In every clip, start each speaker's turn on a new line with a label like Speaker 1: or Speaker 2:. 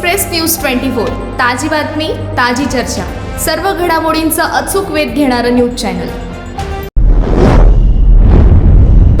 Speaker 1: Express news twenty four. ताजी बातमी ताजी चर्चा. सर्व घडामोडींचा अचूक वेध घेणारं न्यूज चॅनल.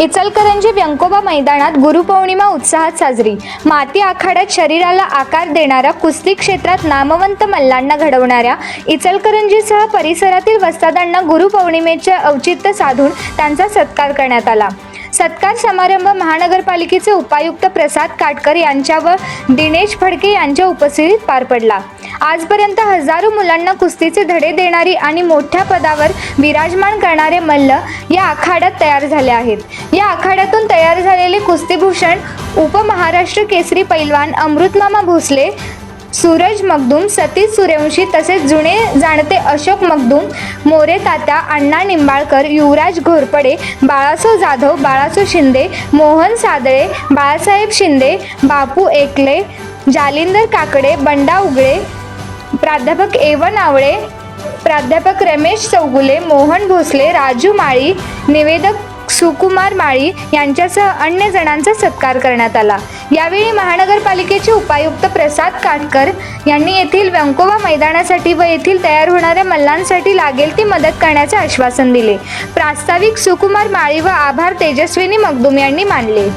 Speaker 2: इचलकरंजी व्यंकोबा मैदानात गुरुपौर्णिमा उत्साहात साजरी. माती आखाड्यात शरीराला आकार देणाऱ्या कुस्ती क्षेत्रात नामवंत मल्लांना घडवणाऱ्या इचलकरंजीसह परिसरातील वस्तादांना गुरुपौर्णिमेचे औचित्य साधून त्यांचा सत्कार करण्यात आला. सत्कार समारंभ महानगरपालिकेचे उपायुक्त प्रसाद काटकर यांच्या व दिनेश फडके यांच्या उपस्थितीत पार पडला. आजपर्यंत हजारो मुलांना कुस्तीचे धडे देणारी आणि मोठ्या पदावर विराजमान करणारे मल्ल या आखाड्यात तयार झाले आहेत. या आखाड्यातून तयार झालेले कुस्तीभूषण उपमहाराष्ट्र केसरी पैलवान अमृतमामा भोसले सूरज मगदूम सतीश सूर्यवंशी तसेच जुने जाणते अशोक मगदूम मोरे तात्या अण्णा निंबाळकर युवराज घोरपडे बाळासो जाधव बाळासो शिंदे मोहन सादळे बाळासाहेब शिंदे बापू एकले जालिंदर काकडे बंडा उगळे प्राध्यापक एवन आवळे प्राध्यापक रमेश चौगुले मोहन भोसले राजू माळी निवेदक सुकुमार माळी यांच्यासह अन्य जणांचा सत्कार करण्यात आला. यावेळी महानगरपालिकेचे उपायुक्त प्रसाद काटकर यांनी येथील व्यंकोबा मैदानासाठी व येथील तयार होणाऱ्या मल्लांसाठी लागेल ती मदत करण्याचे आश्वासन दिले. प्रास्ताविक सुकुमार माळी व आभार तेजस्विनी मगदूम यांनी मानले.